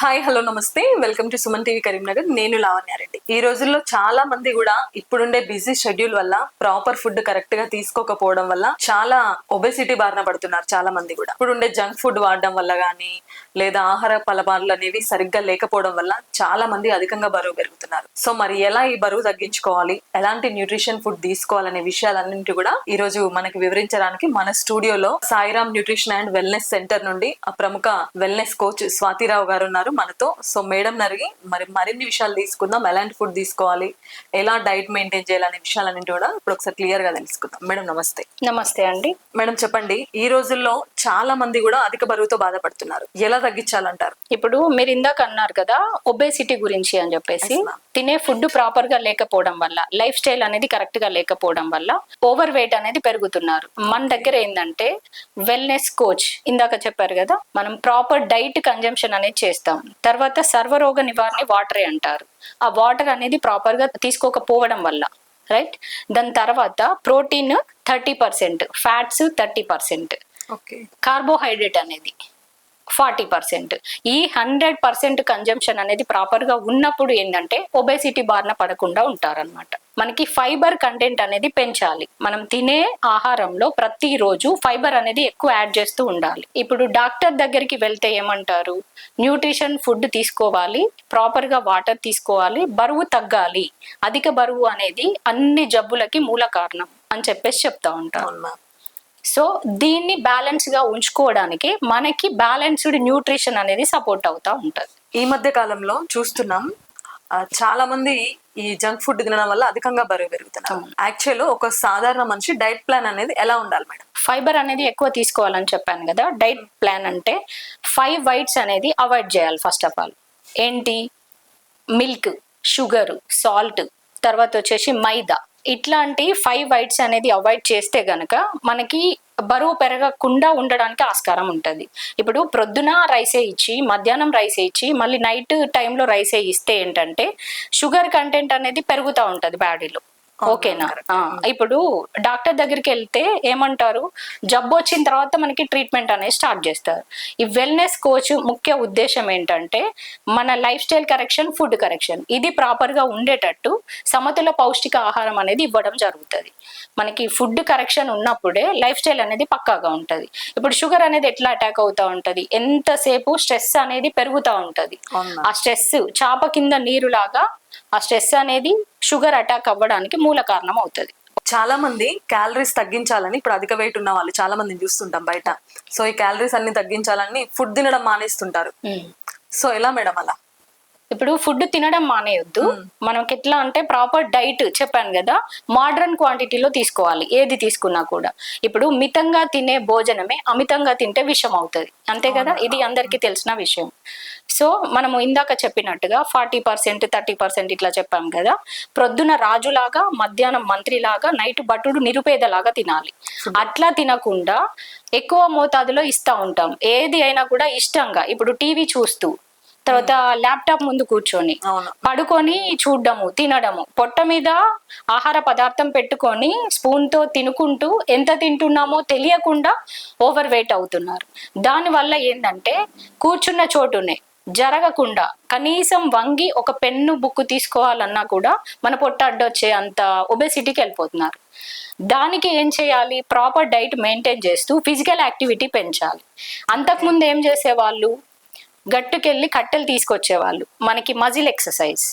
Hi hello namaste. Welcome to Suman TV Karimnagar. నేను లావణ్యారెడ్డి ఈ రోజుల్లో చాలా మంది కూడా ఇప్పుడుండే బిజీ షెడ్యూల్ వల్ల ప్రాపర్ ఫుడ్ కరెక్ట్గా తీసుకోకపోవడం వల్ల చాలా ఒబెసిటీ బారిన పడుతున్నారు చాలా మంది కూడా. ఇప్పుడుండే జంక్ ఫుడ్ వాడడం వల్ల కానీ లేదా ఆహార పలపాలు అనేవి సరిగ్గా లేకపోవడం వల్ల చాలా మంది అధికంగా బరువు పెరుగుతున్నారు. సో మరి ఎలా ఈ బరువు తగ్గించుకోవాలి? ఎలాంటి న్యూట్రిషన్ ఫుడ్ తీసుకోవాలనే విషయాలన్నింటి కూడా ఈ రోజు మనకి వివరించడానికి మన స్టూడియోలో Sairam nutrition and wellness centre నుండి ఆ ప్రముఖ వెల్నెస్ కోచ్ స్వాతిరావు గారు ఉన్నారు మనతో. సో మేడం నరిగి మరి మరిన్ని విషయాలు తీసుకుందాం. ఎలాంటి ఫుడ్ తీసుకోవాలి. ఎలా డైట్ మెయింటైన్ చేయాలనే విషయాలన్నింటి కూడా ఇప్పుడు ఒకసారి క్లియర్గా తెలుసుకుందాం. మేడం నమస్తే. నమస్తే అండి. మేడం చెప్పండి ఈ రోజుల్లో చాలా మంది కూడా అధిక బరువుతో బాధపడుతున్నారు. ఎలా తగ్గించాలంటారు? ఇప్పుడు మీరు ఇందాక అన్నారు కదా ఒబేసిటీ గురించి అని చెప్పేసి. తినే ఫుడ్ ప్రాపర్గా లేకపోవడం వల్ల లైఫ్ స్టైల్ అనేది కరెక్ట్గా లేకపోవడం వల్ల ఓవర్ వెయిట్ అనేది పెరుగుతున్నారు. మన దగ్గర ఏంటంటే వెల్నెస్ కోచ్ ఇందాక చెప్పారు కదా మనం ప్రాపర్ డైట్ కన్జంప్షన్ అనేది చేస్తాం. తర్వాత సర్వరోగ నివారణ వాటరే అంటారు. ఆ వాటర్ అనేది ప్రాపర్గా తీసుకోకపోవడం వల్ల రైట్ దాని తర్వాత protein thirty percent fats thirty percent. Carbohydrate అనేది. Forty percent. ఈ హండ్రెడ్ పర్సెంట్ కన్జంప్షన్ అనేది ప్రాపర్గా ఉన్నప్పుడు ఏంటంటే ఒబేసిటీ బారిన పడకుండా ఉంటారన్నమాట. మనకి ఫైబర్ కంటెంట్ అనేది పెంచాలి. మనం తినే ఆహారంలో ప్రతిరోజు ఫైబర్ అనేది ఎక్కువ యాడ్ చేస్తూ ఉండాలి. ఇప్పుడు డాక్టర్ దగ్గరికి వెళ్తే ఏమంటారు? న్యూట్రిషన్ ఫుడ్ తీసుకోవాలి ప్రాపర్గా వాటర్ తీసుకోవాలి బరువు తగ్గాలి. అధిక బరువు అనేది అన్ని జబ్బులకి మూల కారణం అని చెప్పేసి చెప్తా ఉంటారు. అన్నమాట సో దీన్ని బ్యాలెన్స్గా ఉంచుకోవడానికి మనకి బ్యాలెన్స్డ్ న్యూట్రిషన్ అనేది సపోర్ట్ అవుతా ఉంటది. ఈ మధ్య కాలంలో చూస్తున్నాం చాలా మంది ఈ జంక్ ఫుడ్ తినడం వల్ల అధికంగా బరువు పెరుగుతున్నారు. యాక్చువల్ ఒక సాధారణ మనిషి డైట్ ప్లాన్ అనేది ఎలా ఉండాలి మేడం? ఫైబర్ అనేది ఎక్కువ తీసుకోవాలని చెప్పాను కదా డైట్ ప్లాన్ అంటే ఫైవ్ వైట్స్ అనేది అవాయిడ్ చేయాలి ఫస్ట్ ఆఫ్ ఆల్ ఏంటి? మిల్క్ షుగర్ సాల్ట్ తర్వాత వచ్చేసి మైదా. ఇట్లాంటి ఫైవ్ వైట్స్ అనేది అవాయిడ్ చేస్తే గనక మనకి బరువు పెరగకుండా ఉండడానికి ఆస్కారం ఉంటుంది. ఇప్పుడు ప్రొద్దున రైసే ఇచ్చి మధ్యాహ్నం రైసే ఇచ్చి మళ్ళీ నైట్ టైంలో రైసే ఇస్తే ఏంటంటే షుగర్ కంటెంట్ అనేది పెరుగుతూ ఉంటుంది బాడీలో ఓకేనా? ఇప్పుడు డాక్టర్ దగ్గరికి వెళ్తే ఏమంటారు? జబ్బు వచ్చిన తర్వాత మనకి ట్రీట్మెంట్ అనేది స్టార్ట్ చేస్తారు. ఈ వెల్నెస్ కోచ్ ముఖ్య ఉద్దేశం ఏంటంటే మన life style correction food correction ఇది ప్రాపర్గా ఉండేటట్టు సమతుల పౌష్టిక ఆహారం అనేది ఇవ్వడం జరుగుతుంది. మనకి ఫుడ్ కరెక్షన్ ఉన్నప్పుడే లైఫ్ స్టైల్ అనేది పక్కాగా ఉంటది. ఇప్పుడు షుగర్ అనేది ఎట్లా అటాక్ అవుతా ఉంటది? ఎంతసేపు స్ట్రెస్ అనేది పెరుగుతూ ఉంటది. ఆ స్ట్రెస్ చాప కింద నీరులాగా ఆ స్ట్రెస్ అనేది షుగర్ అటాక్ అవ్వడానికి మూల కారణం అవుతుంది. చాలా మంది క్యాలరీస్ తగ్గించాలని ఇప్పుడు అధిక వెయిట్ ఉన్న వాళ్ళు చాలా మందిని చూస్తుంటాం బయట. సో ఈ క్యాలరీస్ అన్ని తగ్గించాలని ఫుడ్ తినడం మానేస్తుంటారు. సో ఎలా మేడం అలా? ఇప్పుడు ఫుడ్ తినడం మానేయొద్దు. మనకి ఎట్లా అంటే ప్రాపర్ డైట్ చెప్పాను కదా మోడర్న్ క్వాంటిటీలో తీసుకోవాలి ఏది తీసుకున్నా కూడా. ఇప్పుడు మితంగా తినే భోజనమే అమితంగా తింటే విషం అవుతుంది అంతే కదా? ఇది అందరికీ తెలిసిన విషయం. సో మనము ఇందాక చెప్పినట్టుగా ఫార్టీ పర్సెంట్ థర్టీ పర్సెంట్ ఇట్లా చెప్పాం కదా ప్రొద్దున రాజులాగా మధ్యాహ్నం మంత్రిలాగా నైట్ భటుడు నిరుపేదలాగా తినాలి. అట్లా తినకుండా ఎక్కువ మోతాదులో ఇస్తా ఉంటాం. ఏది అయినా కూడా ఇష్టంగా. ఇప్పుడు టీవీ చూస్తూ తర్వాత ల్యాప్టాప్ ముందు కూర్చొని పడుకొని చూడడము తినడము. పొట్ట మీద ఆహార పదార్థం పెట్టుకొని స్పూన్తో తినుకుంటూ ఎంత తింటున్నామో తెలియకుండా ఓవర్ వెయిట్ అవుతున్నారు. దానివల్ల ఏంటంటే కూర్చున్న చోటునే జరగకుండా కనీసం వంగి ఒక పెన్ను బుక్ తీసుకోవాలన్నా కూడా మన పొట్ట అడ్డొచ్చే అంత ఒబెసిటీకి వెళ్ళిపోతున్నారు. దానికి ఏం చేయాలి? ప్రాపర్ డైట్ మెయింటైన్ చేస్తూ ఫిజికల్ యాక్టివిటీ పెంచాలి. అంతకుముందు ఏం చేసేవాళ్ళు? గట్టుకెళ్ళి కట్టెలు తీసుకొచ్చేవాళ్ళు. మనకి మజిల్ ఎక్సర్సైజ్.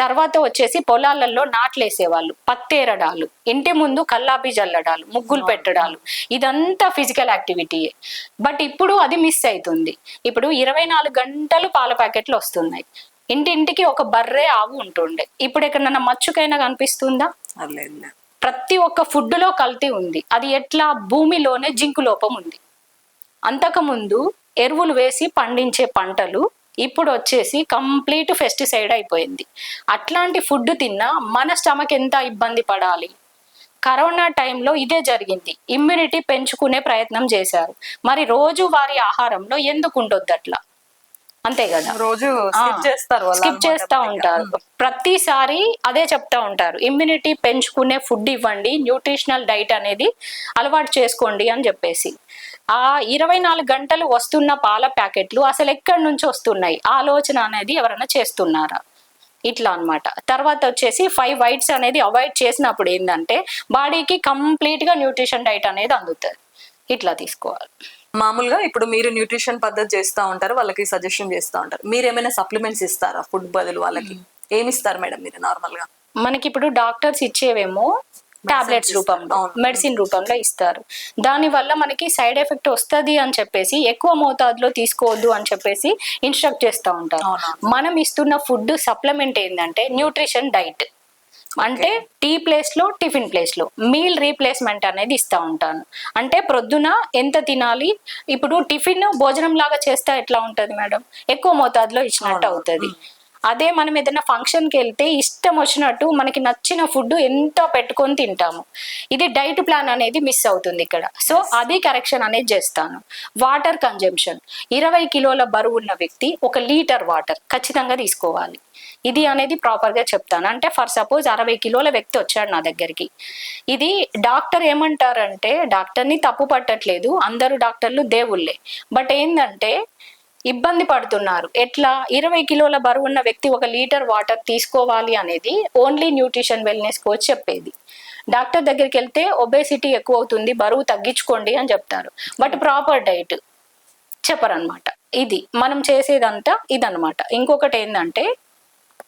తర్వాత వచ్చేసి పొలాలలో నాట్లేసేవాళ్ళు. పత్తేరడాలు. ఇంటి ముందు కల్లాపి జల్లడాలు ముగ్గులు పెట్టడాలు. ఇదంతా ఫిజికల్ యాక్టివిటీయే బట్ ఇప్పుడు అది మిస్ అవుతుంది ఇప్పుడు ఇరవై నాలుగు గంటలు పాల ప్యాకెట్లు వస్తున్నాయి. ఇంటింటికి ఒక బర్రె ఆవు ఉంటుండే. ఇప్పుడు ఎక్కడన్నా మచ్చుకైనా కనిపిస్తుందా? లేదు ప్రతి ఒక్క ఫుడ్లో కల్తీ ఉంది. అది ఎట్లా? భూమిలోనే జింకు లోపం ఉంది. అంతకుముందు ఎరువులు వేసి పండించే పంటలు ఇప్పుడు వచ్చేసి కంప్లీట్ పెస్టిసైడ్ అయిపోయింది. అట్లాంటి ఫుడ్ తిన్నా మన స్టమక్ ఎంత ఇబ్బంది పడాలి? కరోనా టైంలో ఇదే జరిగింది. ఇమ్యూనిటీ పెంచుకునే ప్రయత్నం చేశారు. మరి రోజు వారి ఆహారంలో ఎందుకు ఉండొద్దు అట్లా? అంతే కదా? రోజు స్కిప్ చేస్తారు స్కిప్ చేస్తా. ఉంటారు. ప్రతిసారి అదే చెప్తా ఉంటారు. ఇమ్యూనిటీ పెంచుకునే ఫుడ్ ఇవ్వండి న్యూట్రిషనల్ డైట్ అనేది అలవాటు చేసుకోండి అని చెప్పేసి. ఆ ఇరవై నాలుగు గంటలు వస్తున్న పాల ప్యాకెట్లు అసలు ఎక్కడి నుంచి వస్తున్నాయి? ఆలోచన అనేది ఎవరైనా చేస్తున్నారా? ఇట్లా అన్నమాట. తర్వాత వచ్చేసి ఫైవ్ వైట్స్ అనేది అవాయిడ్ చేసినప్పుడు ఏంటంటే బాడీకి కంప్లీట్గా న్యూట్రిషన్ డైట్ అనేది అందుతుంది. ఇట్లా తీసుకోవాలి. మామూలుగా ఇప్పుడు మీరు న్యూట్రిషన్ పద్ధతి చేస్తూ ఉంటారు వాళ్ళకి సజెషన్ చేస్తూ ఉంటారు. మీరు ఏమైనా సప్లిమెంట్స్ ఇస్తారా? ఫుడ్ బదులు వాళ్ళకి. ఏమి ఇస్తారు మేడం మీరు నార్మల్గా మనకి ఇప్పుడు డాక్టర్స్ ఇచ్చేవేమో టాబ్లెట్స్ రూపంలో. మెడిసిన్ రూపంలో ఇస్తారు. దాని వల్ల మనకి సైడ్ ఎఫెక్ట్ వస్తది అని చెప్పేసి ఎక్కువ మోతాదులో తీసుకోవద్దు అని చెప్పేసి ఇన్స్ట్రక్ట్ చేస్తూ ఉంటారు. మనం ఇస్తున్న ఫుడ్ సప్లిమెంట్ ఏంటంటే న్యూట్రిషన్ డైట్. అంటే టీ ప్లేస్లో టిఫిన్ ప్లేస్లో. మీల్ రీప్లేస్మెంట్ అనేది ఇస్తా ఉంటాను. అంటే ప్రొద్దున ఎంత తినాలి? ఇప్పుడు టిఫిన్ భోజనం లాగా చేస్తే ఎట్లా ఉంటది మేడం? ఎక్కువ మోతాదులో ఇచ్చినట్టు. అవుతుంది. అదే మనం ఏదైనా ఫంక్షన్కి వెళ్తే ఇష్టం వచ్చినట్టు మనకి నచ్చిన ఫుడ్ ఎంతో పెట్టుకొని తింటాము. ఇది డైట్ ప్లాన్ అనేది మిస్ అవుతుంది ఇక్కడ. సో అది కరెక్షన్ అనేది చేస్తాను. వాటర్ కన్జంప్షన్ ఇరవై కిలోల బరువు ఉన్న వ్యక్తి ఒక లీటర్ వాటర్ ఖచ్చితంగా తీసుకోవాలి. ఇది అనేది ప్రాపర్గా చెప్తాను. అంటే ఫర్ సపోజ్ అరవై కిలోల వ్యక్తి వచ్చాడు నా దగ్గరికి. ఇది డాక్టర్ ఏమంటారంటే డాక్టర్ని తప్పు పట్టట్లేదు. అందరూ డాక్టర్లు దేవుళ్ళే. బట్ ఏంటంటే ఇబ్బంది పడుతున్నారు. ఎట్లా? ఇరవై కిలోల బరువు ఉన్న వ్యక్తి ఒక లీటర్ వాటర్ తీసుకోవాలి అనేది ఓన్లీ న్యూట్రిషన్ వెల్నెస్ కోచ్ చెప్పేది. డాక్టర్ దగ్గరికి వెళ్తే ఒబేసిటీ ఎక్కువ అవుతుంది బరువు తగ్గించుకోండి అని చెప్తారు. బట్ ప్రాపర్ డైట్ చెప్పరనమాట. ఇది మనం చేసేదంతా ఇదనమాట. ఇంకొకటి ఏంటంటే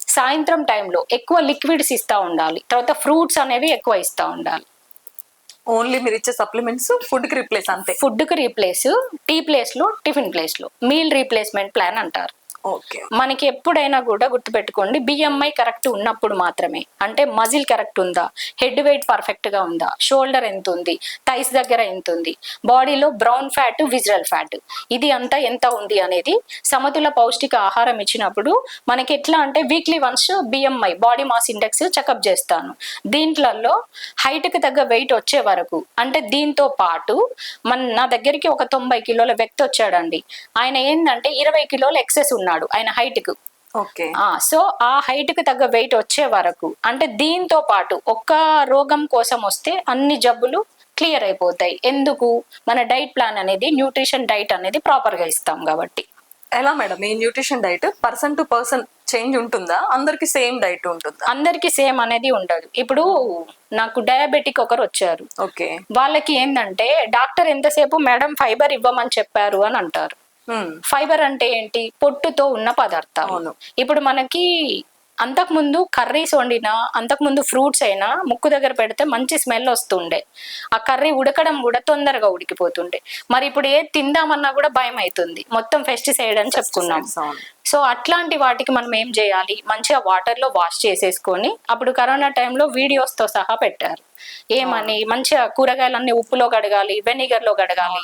సాయంత్రం టైంలో ఎక్కువ లిక్విడ్స్ ఇస్తూ ఉండాలి. తర్వాత ఫ్రూట్స్ అనేవి ఎక్కువ ఇస్తూ ఉండాలి. ఓన్లీ మీరు ఇచ్చే సప్లిమెంట్స్ ఫుడ్కి రీప్లేస్ అంతే. ఫుడ్కి రీప్లేస్ టీ ప్లేస్లో టిఫిన్ ప్లేస్లో. మీల్ రీప్లేస్మెంట్ ప్లాన్ అంటారు. మనకి ఎప్పుడైనా కూడా గుర్తుపెట్టుకోండి బిఎంఐ కరెక్ట్ ఉన్నప్పుడు మాత్రమే. అంటే మజిల్ కరెక్ట్ ఉందా? హెడ్ వెయిట్ పర్ఫెక్ట్గా ఉందా? షోల్డర్ ఎంత ఉంది? థైస్ దగ్గర ఎంత ఉంది? బాడీలో బ్రౌన్ ఫ్యాట్ విజువల్ ఫ్యాట్. ఇది అంతా ఎంత ఉంది అనేది సమతుల పౌష్టిక ఆహారం ఇచ్చినప్పుడు మనకి ఎట్లా అంటే weekly once BMI body mass index checkup చేస్తాను. దీంట్లలో హైట్కి తగ్గ వెయిట్ వచ్చే వరకు అంటే దీంతో పాటు మన నా దగ్గరికి ఒక తొంభై కిలోల వ్యక్తి వచ్చాడండి ఆయన ఏంటంటే ఇరవై కిలోల ఎక్సెస్ ఉన్నాడు ఆయన హైట్కు సో ఆ హైట్కి తగ్గ వెయిట్ వచ్చే వరకు అంటే దీంతో పాటు ఒక్క రోగం కోసం వస్తే అన్ని జబ్బులు క్లియర్ అయిపోతాయి. ఎందుకు? మన డైట్ ప్లాన్ అనేది న్యూట్రిషన్ డైట్ అనేది ప్రాపర్గా ఇస్తాం కాబట్టి. ఎలా మేడం? ఈ nutrition diet person to person change ఉంటుందా? అందరికి సేమ్ డైట్ ఉంటుందా? అందరికి సేమ్ అనేది ఉండదు. ఇప్పుడు నాకు డయాబెటిక్ ఒకరు వచ్చారు. ఓకే. వాళ్ళకి ఏంటంటే డాక్టర్ ఎంతసేపు మేడం ఫైబర్ ఇవ్వమని చెప్పారు అని అంటారు. ఫైబర్ అంటే ఏంటి? పొట్టుతో ఉన్న పదార్థాలు. అవును. ఇప్పుడు మనకి అంతకుముందు కర్రీస్ వండినా అంతకుముందు ఫ్రూట్స్ అయినా ముక్కు దగ్గర పెడితే మంచి స్మెల్ వస్తుండే. ఆ కర్రీ ఉడకడం కూడా తొందరగా ఉడికిపోతుండే. మరి ఇప్పుడు ఏ తిందామన్నా కూడా భయం అవుతుంది మొత్తం పెస్టిసైడ్ అని చెప్పుకున్నాం. సో అట్లాంటి వాటికి మనం ఏం చేయాలి? మంచిగా వాటర్లో వాష్ చేసేసుకొని అప్పుడు కరోనా టైంలో వీడియోస్తో సహా పెట్టారు. ఏమని? మంచిగా కూరగాయలన్నీ ఉప్పులో కడగాలి వెనిగర్లో కడగాలి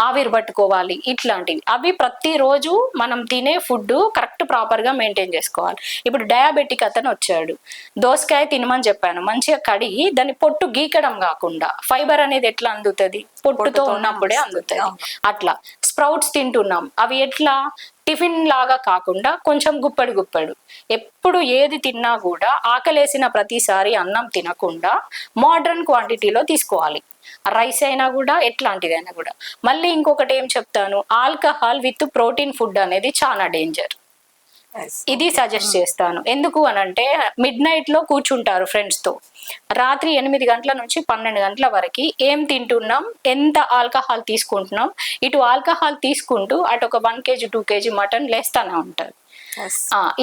ఆవిరి పట్టుకోవాలి ఇట్లాంటివి. అవి ప్రతిరోజు మనం తినే ఫుడ్ కరెక్ట్ ప్రాపర్గా మెయింటైన్ చేసుకోవాలి. ఇప్పుడు డయాబెటిక్ అతను వచ్చాడు. దోసకాయ తినమని చెప్పాను. మంచిగా కడిగి దాన్ని పొట్టు గీకడం కాకుండా ఫైబర్ అనేది ఎట్లా అందుతుంది? పొట్టుతో ఉన్నప్పుడే. అందుతుంది. అట్లా. స్ప్రౌట్స్ తింటున్నాం. అవి ఎట్లా? టిఫిన్ లాగా కాకుండా కొంచెం గుప్పడు గుప్పడు. ఎప్పుడు ఏది తిన్నా కూడా ఆకలేసిన ప్రతిసారి అన్నం తినకుండా మోడర్న్ క్వాంటిటీలో తీసుకోవాలి. రైస్ అయినా కూడా ఎట్లాంటిదైనా కూడా. మళ్ళీ ఇంకొకటి ఏం చెప్తాను? ఆల్కహాల్ విత్ ప్రోటీన్ ఫుడ్ అనేది చాలా డేంజర్. ఇది సజెస్ట్ చేస్తాను. ఎందుకు అని అంటే మిడ్ నైట్లో కూర్చుంటారు ఫ్రెండ్స్తో. రాత్రి ఎనిమిది గంటల నుంచి పన్నెండు గంటల వరకు ఏం తింటున్నాం ఎంత ఆల్కహాల్ తీసుకుంటున్నాం ఇటు ఆల్కహాల్ తీసుకుంటూ అటు ఒక one KG two KG mutton లేస్తానే ఉంటారు.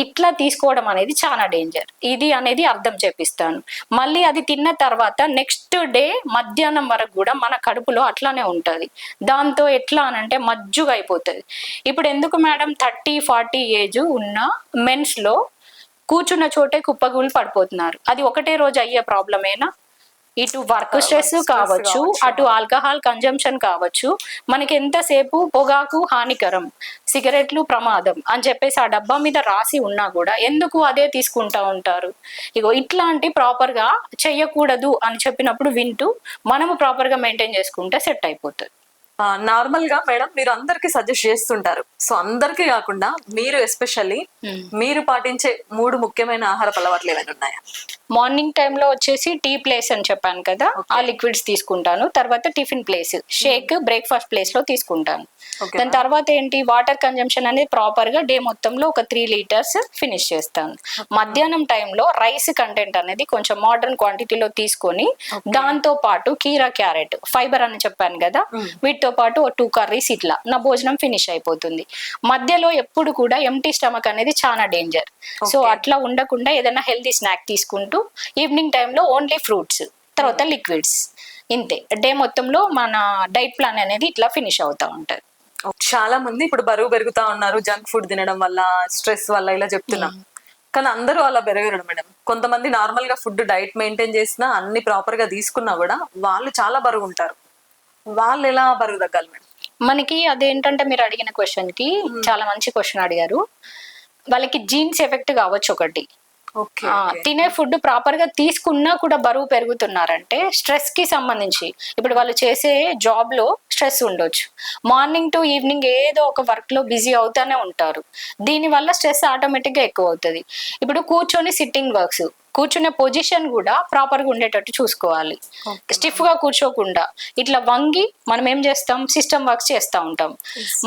ఇట్లా తీసుకోవడం అనేది చాలా డేంజర్ ఇది అనేది అర్థం చేపిస్తాను. మళ్ళీ అది తిన్న తర్వాత నెక్స్ట్ డే మధ్యాహ్నం వరకు కూడా మన కడుపులో అట్లానే ఉంటుంది. దాంతో ఎట్లా అనంటే మజ్జుగా అయిపోతుంది. ఇప్పుడు ఎందుకు మేడం థర్టీ ఫార్టీ ఏజ్ ఉన్న మెన్స్లో కూర్చున్న చోటే కుప్పగూలు పడిపోతున్నారు. అది ఒకటే రోజు అయ్యే ప్రాబ్లమేనా ఇటు వర్క్ స్ట్రెస్ కావచ్చు. అటు ఆల్కహాల్ కన్జంప్షన్ కావచ్చు మనకి ఎంతసేపు పొగాకు హానికరం సిగరెట్లు ప్రమాదం అని చెప్పేసి ఆ డబ్బా మీద రాసి ఉన్నా కూడా ఎందుకు అదే తీసుకుంటా ఉంటారు ఇగో ఇట్లాంటి ప్రాపర్గా చెయ్యకూడదు అని చెప్పినప్పుడు వింటూ మనము ప్రాపర్గా మెయింటైన్ చేసుకుంటే సెట్ అయిపోతుంది నార్మల్గా మేడం మీరు అందరికి సజెస్ట్ చేస్తుంటారు. సో అందరికీ కాకుండా మీరు ఎస్పెషల్లీ మీరు పాటించే మూడు ముఖ్యమైన ఆహార అలవాట్లు ఏమైనా ఉన్నాయా? మార్నింగ్ టైంలో వచ్చేసి టీ ప్లేస్ అని చెప్పాను కదా ఆ లిక్విడ్స్ తీసుకుంటాను. తర్వాత టిఫిన్ ప్లేస్ షేక్ బ్రేక్ఫాస్ట్ ప్లేస్లో తీసుకుంటాను. దాని తర్వాత ఏంటి వాటర్ కన్జంప్షన్ అనేది ప్రాపర్గా డే మొత్తంలో ఒక త్రీ లీటర్స్ ఫినిష్ చేస్తాను. మధ్యాహ్నం టైంలో రైస్ కంటెంట్ అనేది కొంచెం మోడర్న్ క్వాంటిటీలో తీసుకొని దాంతో పాటు కీరా క్యారెట్ ఫైబర్ అని చెప్పాను కదా వీటితో పాటు ఒక టూ కర్రీస్ ఇట్లా. నా భోజనం ఫినిష్ అయిపోతుంది. మధ్యలో ఎప్పుడు కూడా ఎంటీ స్టమక్ అనేది చాలా డేంజర్ సో అట్లా ఉండకుండా ఏదైనా హెల్తీ స్నాక్ తీసుకుంటూ ఈవినింగ్ టైంలో ఓన్లీ ఫ్రూట్స్ తర్వాత లిక్విడ్స్ ఇంతే. డే మొత్తంలో మన డైట్ ప్లాన్ అనేది ఇట్లా ఫినిష్ అవుతా ఉంటది. చాలా మంది ఇప్పుడు బరువు పెరుగుతా ఉన్నారు జంక్ ఫుడ్ తినడం వల్ల స్ట్రెస్ వల్ల ఇలా చెప్తున్నాం. కానీ అందరూ అలా పెరగరు మేడం. కొంతమంది నార్మల్గా ఫుడ్ డైట్ మెయింటైన్ చేసినా అన్ని ప్రాపర్గా తీసుకున్నా కూడా వాళ్ళు చాలా బరువు ఉంటారు. వాళ్ళు ఎలా బరువు తగ్గాలి మేడం? మనకి అదేంటంటే మీరు అడిగిన క్వశ్చన్కి చాలా మంచి క్వశ్చన్ అడిగారు. వాళ్ళకి జీన్స్ ఎఫెక్ట్ కావచ్చు ఒకటి. తినే ఫుడ్ ప్రాపర్గా తీసుకున్నా కూడా బరువు పెరుగుతున్నారంటే స్ట్రెస్కి సంబంధించి. ఇప్పుడు వాళ్ళు చేసే జాబ్లో స్ట్రెస్ ఉండొచ్చు. మార్నింగ్ టు ఈవినింగ్ ఏదో ఒక వర్క్లో బిజీ అవుతానే ఉంటారు. దీని వల్ల స్ట్రెస్ ఆటోమేటిక్గా ఎక్కువ అవుతుంది. ఇప్పుడు కూర్చొని సిట్టింగ్ వర్క్స్ కూర్చునే పొజిషన్ కూడా ప్రాపర్గా ఉండేటట్టు చూసుకోవాలి. స్టిఫ్గా కూర్చోకుండా ఇట్లా వంగి మనం ఏం చేస్తాం? సిస్టమ్ వర్క్స్ చేస్తూ ఉంటాం.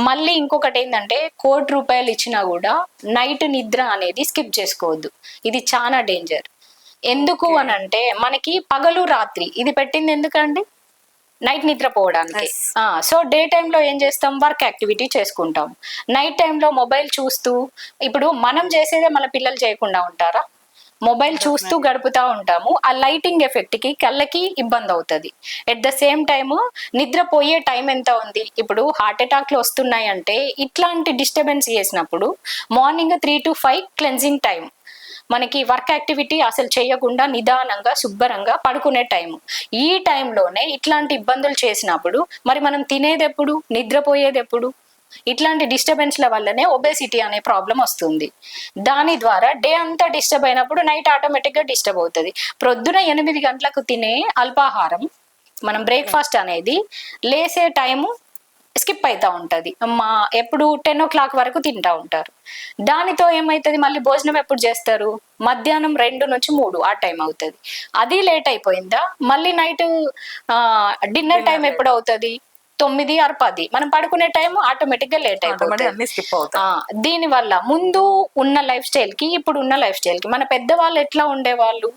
మళ్ళీ ఇంకొకటి ఏంటంటే కోటి రూపాయలు ఇచ్చినా కూడా నైట్ నిద్ర అనేది స్కిప్ చేసుకోవద్దు. ఇది చాలా డేంజర్. ఎందుకు అని అంటే మనకి పగలు రాత్రి. ఇది పెట్టింది ఎందుకండి? నైట్ నిద్రపోవడానికి. సో డే టైంలో ఏం చేస్తాం? వర్క్ యాక్టివిటీ చేసుకుంటాం. నైట్ టైంలో మొబైల్ చూస్తూ ఇప్పుడు మనం చేసేదే మన పిల్లలు చేయకుండా ఉంటారా? మొబైల్ చూస్తూ గడుపుతా ఉంటాము. ఆ లైటింగ్ ఎఫెక్ట్కి కళ్ళకి ఇబ్బంది అవుతుంది. ఎట్ ద సేమ్ టైమ్ నిద్రపోయే టైం ఎంత ఉంది? ఇప్పుడు హార్ట్ అటాక్లు వస్తున్నాయి అంటే ఇట్లాంటి డిస్టర్బెన్స్ చేసినప్పుడు morning three to five cleansing time. మనకి వర్క్ యాక్టివిటీ అసలు చేయకుండా నిదానంగా శుభ్రంగా పడుకునే టైం ఈ టైంలోనే ఇట్లాంటి ఇబ్బందులు చేసినప్పుడు మరి మనం తినేది ఎప్పుడు నిద్రపోయేది ఎప్పుడు ఇట్లాంటి డిస్టర్బెన్స్ల వల్లనే ఒబేసిటీ అనే ప్రాబ్లం వస్తుంది. దాని ద్వారా డే అంతా డిస్టర్బ్ అయినప్పుడు నైట్ ఆటోమేటిక్గా డిస్టర్బ్ అవుతుంది. ప్రొద్దున ఎనిమిది గంటలకు తినే అల్పాహారం మనం బ్రేక్ఫాస్ట్ అనేది లేసే టైము స్కిప్ అవుతా ఉంటది. మా ఎప్పుడు టెన్ ఓ క్లాక్ వరకు తింటా ఉంటారు. దానితో ఏమైతుంది? మళ్ళీ భోజనం ఎప్పుడు చేస్తారు? మధ్యాహ్నం రెండు నుంచి మూడు ఆ టైం అవుతుంది. అది లేట్ అయిపోయిందా? మళ్ళీ నైట్ డిన్నర్ టైం ఎప్పుడు అవుతుంది? తొమ్మిది ఆరు పది. మనం పడుకునే టైం ఆటోమేటిక్గా లేట్ అయిపోతుంది. దీని వల్ల ముందు ఉన్న లైఫ్ స్టైల్కి ఇప్పుడు ఉన్న లైఫ్ స్టైల్కి మన పెద్దవాళ్ళు ఎట్లా ఉండేవాళ్ళు?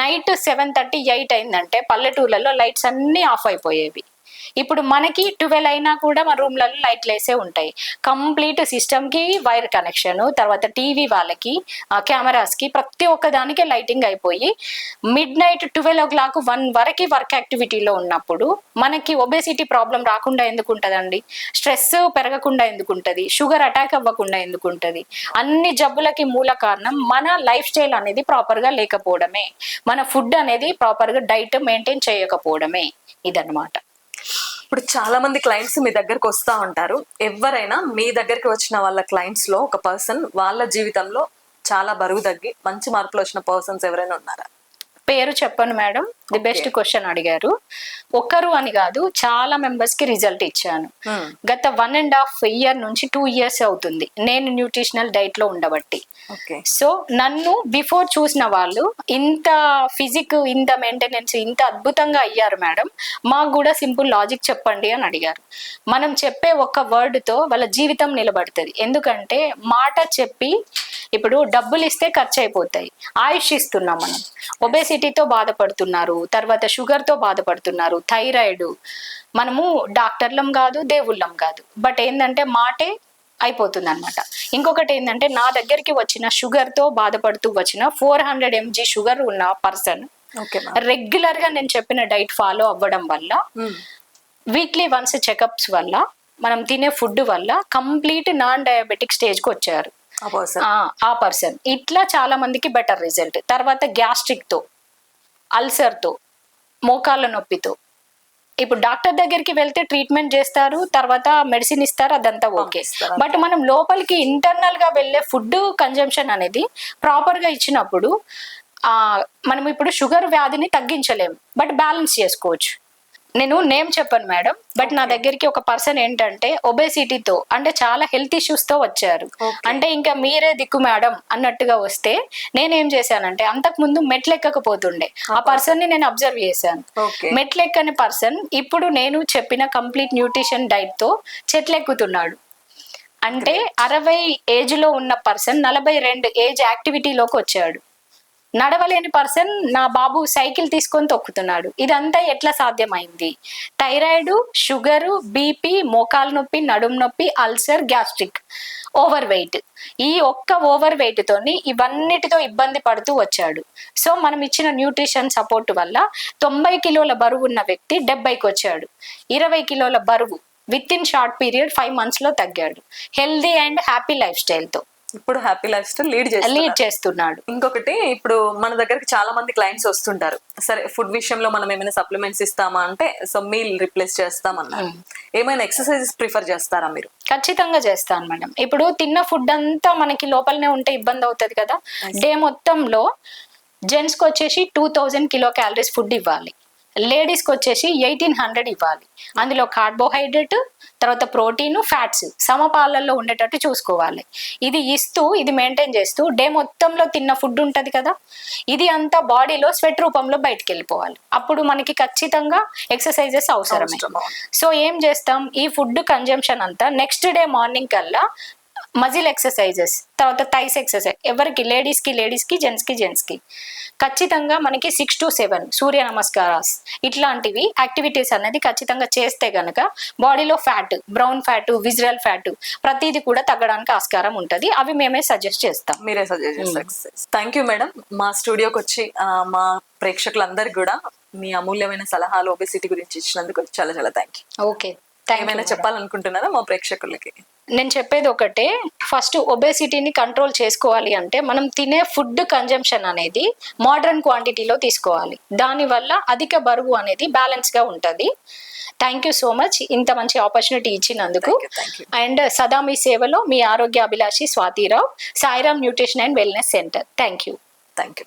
నైట్ సెవెన్ థర్టీ ఎయిట్ అయిందంటే పల్లెటూర్లలో లైట్స్ అన్ని ఆఫ్ అయిపోయేవి. ఇప్పుడు మనకి ట్వెల్వ్ అయినా కూడా మన రూమ్లలో లైట్లు వేసే ఉంటాయి. కంప్లీట్ సిస్టమ్కి వైర్ కనెక్షన్ తర్వాత టీవీ వాళ్ళకి కెమెరాస్కి ప్రతి ఒక్క దానికి లైటింగ్ అయిపోయి midnight twelve o'clock one వరకు వర్క్ యాక్టివిటీలో ఉన్నప్పుడు మనకి ఒబేసిటీ ప్రాబ్లం రాకుండా ఎందుకు ఉంటుందండి? స్ట్రెస్ పెరగకుండా ఎందుకు ఉంటుంది? షుగర్ అటాక్ అవ్వకుండా ఎందుకు ఉంటుంది? అన్ని జబ్బులకి మూల కారణం మన లైఫ్ స్టైల్ అనేది ప్రాపర్గా లేకపోవడమే. మన ఫుడ్ అనేది ప్రాపర్గా డైట్ మెయింటైన్ చేయకపోవడమే ఇదన్నమాట. ఇప్పుడు చాలా మంది క్లయింట్స్ మీ దగ్గరకు వస్తా ఉంటారు. ఎవరైనా మీ దగ్గరికి వచ్చిన వాళ్ళ క్లయింట్స్లో ఒక పర్సన్ వాళ్ళ జీవితంలో చాలా బరువు తగ్గి మంచి మార్పులు వచ్చిన పర్సన్స్ ఎవరైనా ఉన్నారా? పేరు చెప్పను మేడం. ది బెస్ట్ క్వశ్చన్ అడిగారు. ఒకరు అని కాదు చాలా మెంబర్స్కి రిజల్ట్ ఇచ్చాను. Hmm. గత వన్ అండ్ హాఫ్ ఇయర్ నుంచి టూ ఇయర్స్ అవుతుంది. నేను న్యూట్రిషనల్ డైట్లో ఉండబట్టి. ఓకే సో నన్ను బిఫోర్ చూసిన వాళ్ళు ఇంత ఫిజిక్ ఇంత మెయింటెనెన్స్ ఇంత అద్భుతంగా అయ్యారు మేడం. మాకు కూడా సింపుల్ లాజిక్ చెప్పండి అని అడిగారు. మనం చెప్పే ఒక్క వర్డ్తో వాళ్ళ జీవితం నిలబడుతుంది. ఎందుకంటే మాట చెప్పి ఇప్పుడు డబ్బులు ఇస్తే ఖర్చు అయిపోతాయి ఆయుష్ ఇస్తున్నాం మనం. ఒబేసిటీతో బాధపడుతున్నారు. తర్వాత షుగర్తో బాధపడుతున్నారు. థైరాయిడ్. మనము డాక్టర్లం కాదు దేవుళ్ళం కాదు. బట్ ఏంటంటే మాటే అయిపోతుంది అనమాట ఇంకొకటి ఏంటంటే నా దగ్గరికి వచ్చిన షుగర్తో బాధపడుతూ వచ్చిన ఫోర్ హండ్రెడ్ ఎంజీ షుగర్ ఉన్న పర్సన్ రెగ్యులర్గా నేను చెప్పిన డైట్ ఫాలో అవ్వడం వల్ల వీక్లీ వన్స్ చెకప్స్ వల్ల మనం తినే ఫుడ్ వల్ల కంప్లీట్ నాన్ డయాబెటిక్ స్టేజ్కి వచ్చారు. ఆ పర్సన్ ఇట్లా చాలా మందికి బెటర్ రిజల్ట్ తర్వాత గ్యాస్ట్రిక్తో అల్సర్తో మోకాళ్ళ నొప్పితో. ఇప్పుడు డాక్టర్ దగ్గరికి వెళ్తే ట్రీట్మెంట్ చేస్తారు తర్వాత మెడిసిన్ ఇస్తారు అదంతా ఓకే. బట్ మనం లోపలికి ఇంటర్నల్గా వెళ్ళే ఫుడ్ కన్జంప్షన్ అనేది ప్రాపర్గా ఇచ్చినప్పుడు ఆ మనం ఇప్పుడు షుగర్ వ్యాధిని తగ్గించలేము బట్ బ్యాలెన్స్ చేసుకోవచ్చు. నేను నేమ్ చెప్పను మేడం బట్ నా దగ్గరికి ఒక పర్సన్ ఏంటంటే ఒబేసిటీతో అంటే చాలా హెల్త్ ఇష్యూస్తో వచ్చారు. అంటే ఇంకా మీరే దిక్కు మేడం అన్నట్టుగా వస్తే నేనేం చేశానంటే అంతకు ముందు మెట్లు ఎక్కకపోతుండే ఆ పర్సన్ని నేను అబ్జర్వ్ చేశాను. మెట్లు ఎక్కని పర్సన్ ఇప్పుడు నేను చెప్పిన కంప్లీట్ న్యూట్రిషన్ డైట్తో చెట్లు ఎక్కుతున్నాడు అంటే అరవై ఏజ్లో ఉన్న పర్సన్ నలభై రెండు ఏజ్ యాక్టివిటీలోకి వచ్చాడు. నడవలేని పర్సన్ నా బాబు సైకిల్ తీసుకొని తొక్కుతున్నాడు. ఇదంతా ఎట్లా సాధ్యమైంది? థైరాయిడ్ షుగరు బీపీ మోకాలు నొప్పి నడుం నొప్పి అల్సర్ గ్యాస్ట్రిక్. Over weight. ఈ ఒక్క ఓవర్ వెయిట్ తోని ఇవన్నిటితో ఇబ్బంది పడుతూ వచ్చాడు. సో మనం ఇచ్చిన న్యూట్రిషన్ సపోర్ట్ వల్ల తొంభై కిలోల బరువు ఉన్న వ్యక్తి డెబ్బైకి వచ్చాడు. ఇరవై కిలోల బరువు within short period five మంత్స్లో తగ్గాడు. హెల్దీ అండ్ హ్యాపీ లైఫ్ స్టైల్తో ఇప్పుడు happy lifestyle lead lead చేస్తున్నాడు. ఇంకొకటి ఇప్పుడు మన దగ్గరికి చాలా మంది క్లయింట్స్ వస్తుంటారు. సరే ఫుడ్ విషయంలో మనం ఏమైనా సప్లిమెంట్స్ ఇస్తామా అంటే సో మీల్ రిప్లేస్ చేస్తామన్నారు. ఏమైనా ఎక్సర్సైజెస్ ప్రిఫర్ చేస్తారా మీరు? ఖచ్చితంగా చేస్తాను మేడం. ఇప్పుడు తిన్న ఫుడ్ అంతా మనకి లోపలనే ఉంటే ఇబ్బంది అవుతుంది కదా. డే మొత్తంలో జెంట్స్కి వచ్చేసి two thousand kilo calories food ఇవ్వాలి. లేడీస్కి వచ్చేసి ఎయిటీన్ హండ్రెడ్ ఇవ్వాలి. అందులో కార్బోహైడ్రేట్ తర్వాత ప్రోటీన్ ఫ్యాట్స్ సమపాలల్లో ఉండేటట్టు చూసుకోవాలి. ఇది ఇస్తూ ఇది మెయింటైన్ చేస్తూ డే మొత్తంలో తిన్న ఫుడ్ ఉంటుంది కదా ఇది అంతా బాడీలో స్వెట్ రూపంలో బయటికి వెళ్ళిపోవాలి అప్పుడు మనకి ఖచ్చితంగా ఎక్సర్సైజెస్ అవసరమే. అవసరం. సో ఏం చేస్తాం? ఈ ఫుడ్ కన్జంప్షన్ అంతా నెక్స్ట్ డే మార్నింగ్ కల్లా మజిల్ ఎక్సర్సైజెస్ తర్వాత థైస్ ఎక్సర్సైజ్. ఎవరికి? లేడీస్కి లేడీస్కి జెంట్స్కి జెంట్స్కి. ఖచ్చితంగా మనకి six to seven Surya namaskaras. ఇట్లాంటివి యాక్టివిటీస్ అనేది ఖచ్చితంగా చేస్తే గనక బాడీలో fat brown fat visceral fat ప్రతిదీ కూడా తగ్గడానికి ఆస్కారం ఉంటుంది. అవి మేమే సజెస్ట్ చేస్తాం. మీరే సజెస్ట్ చేస్తారు. థ్యాంక్ యూ మేడం మా స్టూడియోకి వచ్చి మా ప్రేక్షకులందరికీ కూడా మీ అమూల్యమైన సలహాలు ఒబెసిటీ గురించి ఇచ్చినందుకు చాలా చాలా థ్యాంక్ యూ ఓకే ఏమైనా చెప్పాలనుకుంటున్నారా మా ప్రేక్షకులకి? నేను చెప్పేది ఒకటే ఫస్ట్ ఒబేసిటీని కంట్రోల్ చేసుకోవాలి అంటే మనం తినే ఫుడ్ కన్జంప్షన్ అనేది మోడర్న్ క్వాంటిటీలో తీసుకోవాలి. దానివల్ల అధిక బరువు అనేది బ్యాలెన్స్గా ఉంటుంది. థ్యాంక్ యూ సో మచ్ ఇంత మంచి ఆపర్చునిటీ ఇచ్చినందుకు. అండ్ సదా మీ సేవలో మీ ఆరోగ్య Abhilashi Swathi Rao Sairam nutrition and wellness centre thank you thank you